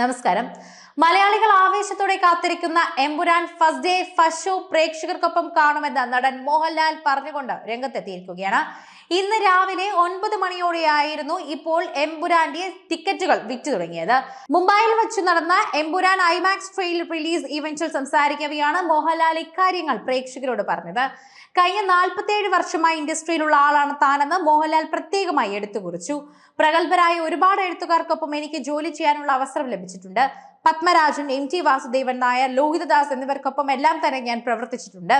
നമസ്കാരം. മലയാളികൾ ആവേശത്തോടെ കാത്തിരിക്കുന്ന Empuraan first day first show പ്രേക്ഷകർക്കൊപ്പം കാണുമെന്ന് നടൻ മോഹൻലാൽ പറഞ്ഞുകൊണ്ട് രംഗത്തെത്തിയിരിക്കുകയാണ്. ഇന്ന് രാവിലെ ഒൻപത് മണിയോടെയായിരുന്നു ഇപ്പോൾ എംപുരാന്റെ ടിക്കറ്റുകൾ വിറ്റു തുടങ്ങിയത്. മുംബൈയിൽ വെച്ച് നടന്ന എംബുരാൻ ഐമാക്സ് ട്രെയിൽ റിലീസ് ഇവന്റിൽ സംസാരിക്കവെയാണ് മോഹൻലാൽ ഇക്കാര്യങ്ങൾ പ്രേക്ഷകരോട് പറഞ്ഞത്. കഴിഞ്ഞ നാൽപ്പത്തേഴ് വർഷമായി ഇൻഡസ്ട്രിയിലുള്ള ആളാണ് താനെന്ന് മോഹൻലാൽ പ്രത്യേകമായി എടുത്തു കുറിച്ചു പ്രഗത്ഭരായ ഒരുപാട് എഴുത്തുകാർക്കൊപ്പം എനിക്ക് ജോലി ചെയ്യാനുള്ള അവസരം ലഭിച്ചിട്ടുണ്ട്. പത്മരാജൻ എം ടി വാസുദേവൻ നായർ ലോഹിതദാസ് എന്നിവർക്കൊപ്പം എല്ലാം തന്നെ ഞാൻ പ്രവർത്തിച്ചിട്ടുണ്ട്.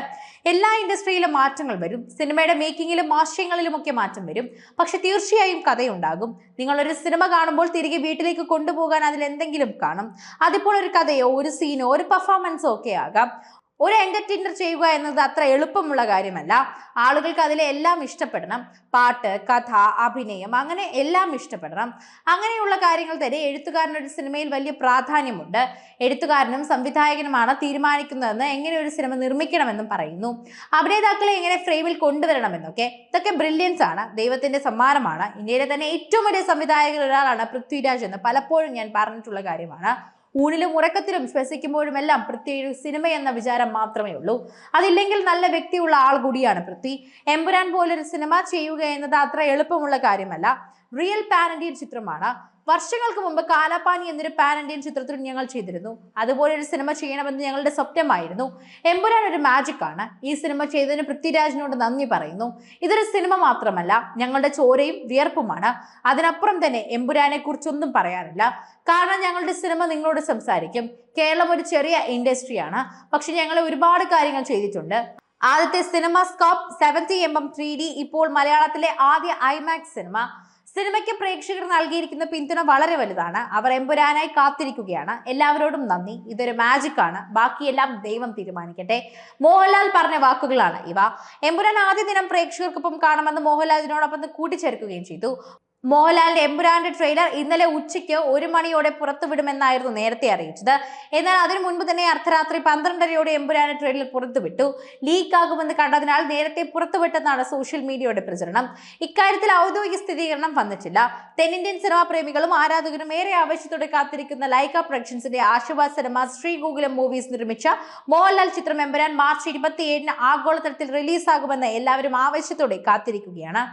എല്ലാ ഇൻഡസ്ട്രിയിലും മാറ്റങ്ങൾ വരും. സിനിമയുടെ മേക്കിങ്ങിലും ആശയങ്ങളിലുമൊക്കെ മാറ്റം വരും. പക്ഷെ തീർച്ചയായും കഥയുണ്ടാകും. നിങ്ങളൊരു സിനിമ കാണുമ്പോൾ തിരികെ വീട്ടിലേക്ക് കൊണ്ടുപോകാൻ അതിൽ എന്തെങ്കിലും കാണും. അതിപ്പോൾ ഒരു കഥയോ ഒരു സീനോ ഒരു പെർഫോമൻസോ ഒക്കെ ആകാം. ഒരു എന്റർടൈനർ ചെയ്യുക എന്നത് അത്ര എളുപ്പമുള്ള കാര്യമല്ല. ആളുകൾക്ക് അതിലെ എല്ലാം ഇഷ്ടപ്പെടണം. പാട്ട് കഥ അഭിനയം അങ്ങനെ എല്ലാം ഇഷ്ടപ്പെടണം. അങ്ങനെയുള്ള കാര്യങ്ങൾ തന്നെ എഴുത്തുകാരനൊരു സിനിമയിൽ വലിയ പ്രാധാന്യമുണ്ട്. എഴുത്തുകാരനും സംവിധായകനുമാണ് തീരുമാനിക്കുന്നതെന്ന് എങ്ങനെ ഒരു സിനിമ നിർമ്മിക്കണമെന്നും പറയുന്നു. അഭിനേതാക്കളെ എങ്ങനെ ഫ്രെയിമിൽ കൊണ്ടുവരണമെന്നൊക്കെ ഇതൊക്കെ ബ്രില്യൻസ് ആണ്. ദൈവത്തിന്റെ സമ്മാനമാണ്. ഇന്ത്യയിലെ തന്നെ ഏറ്റവും വലിയ സംവിധായകരിൽ ഒരാളാണ് പൃഥ്വിരാജ് എന്ന് പലപ്പോഴും ഞാൻ പറഞ്ഞിട്ടുള്ള കാര്യമാണ്. ഊണിലും ഉറക്കത്തിലും ശ്വസിക്കുമ്പോഴും എല്ലാം പൃഥ്വി ഒരു സിനിമ എന്ന വിചാരം മാത്രമേ ഉള്ളൂ. അതില്ലെങ്കിൽ നല്ല വ്യക്തിയുള്ള ആൾ കൂടിയാണ് പൃഥ്വി. എമ്പുരാൻ പോലൊരു സിനിമ ചെയ്യുക എന്നത് അത്ര എളുപ്പമുള്ള കാര്യമല്ല. റിയൽ പാൻ ചിത്രമാണ്. വർഷങ്ങൾക്ക് മുമ്പ് കാലാപാനി എന്നൊരു പാൻ ഇന്ത്യൻ ചിത്രത്തിൽ ഞങ്ങൾ ചെയ്തിരുന്നു. അതുപോലെ ഒരു സിനിമ ചെയ്യണമെന്ന് ഞങ്ങളുടെ സ്വപ്നമായിരുന്നു. എമ്പുരാൻ ഒരു മാജിക് ആണ്. ഈ സിനിമ ചെയ്തതിന് പൃഥ്വിരാജിനോട് നന്ദി പറയുന്നു. ഇതൊരു സിനിമ മാത്രമല്ല ഞങ്ങളുടെ ചോരയും വിയർപ്പുമാണ്. അതിനപ്പുറം തന്നെ എമ്പുരാനെ കുറിച്ചൊന്നും പറയാനില്ല. കാരണം ഞങ്ങളുടെ സിനിമ നിങ്ങളോട് സംസാരിക്കും. കേരളം ഒരു ചെറിയ ഇൻഡസ്ട്രിയാണ് പക്ഷെ ഞങ്ങൾ ഒരുപാട് കാര്യങ്ങൾ ചെയ്തിട്ടുണ്ട്. ആദ്യത്തെ cinema scope seventy M M three D ഇപ്പോൾ മലയാളത്തിലെ ആദ്യ ഐമാക്സ് സിനിമ സിനിമയ്ക്ക് പ്രേക്ഷകർ നൽകിയിരിക്കുന്ന പിന്തുണ വളരെ വലുതാണ്. അവർ എമ്പുരാനായി കാത്തിരിക്കുകയാണ്. എല്ലാവരോടും നന്ദി. ഇതൊരു മാജിക് ആണ്. ബാക്കിയെല്ലാം ദൈവം തീരുമാനിക്കട്ടെ. മോഹൻലാൽ പറഞ്ഞ വാക്കുകളാണ് ഇവ. എമ്പുരാൻ ആദ്യ ദിനം പ്രേക്ഷകർക്കൊപ്പം കാണുമെന്ന് മോഹൻലാൽ ഇതിനോടൊപ്പം കൂട്ടിച്ചേർക്കുകയും ചെയ്തു. മോഹൻലാലിന്റെ എമ്പുരാന്റെ ട്രെയിലർ ഇന്നലെ ഉച്ചയ്ക്ക് ഒരു മണിയോടെ പുറത്തുവിടുമെന്നായിരുന്നു നേരത്തെ അറിയിച്ചത്. എന്നാൽ അതിനു മുൻപ് തന്നെ അർദ്ധരാത്രി പന്ത്രണ്ടരയോടെ എമ്പുരാന്റെ ട്രെയിലർ പുറത്തുവിട്ടു. ലീക്ക് ആകുമെന്ന് കണ്ടതിനാൽ നേരത്തെ പുറത്തുവിട്ടെന്നാണ് സോഷ്യൽ മീഡിയയുടെ പ്രചരണം. ഇക്കാര്യത്തിൽ ഔദ്യോഗിക സ്ഥിരീകരണം വന്നിട്ടില്ല. തെന്നിന്ത്യൻ സിനിമാ പ്രേമികളും ആരാധകരും ഏറെ ആവേശത്തോടെ കാത്തിരിക്കുന്ന ലൈക്ക പ്രൊഡക്ഷൻസിന്റെ ആശീർവാദ് സിനിമ ശ്രീ ഗോകുലം മൂവീസ് നിർമ്മിച്ച മോഹൻലാൽ ചിത്രം എംബ്രാൻ മാർച്ച് ഇരുപത്തിയേഴിന് ആഗോളതലത്തിൽ റിലീസാകുമെന്ന് എല്ലാവരും ആവേശത്തോടെ കാത്തിരിക്കുകയാണ്.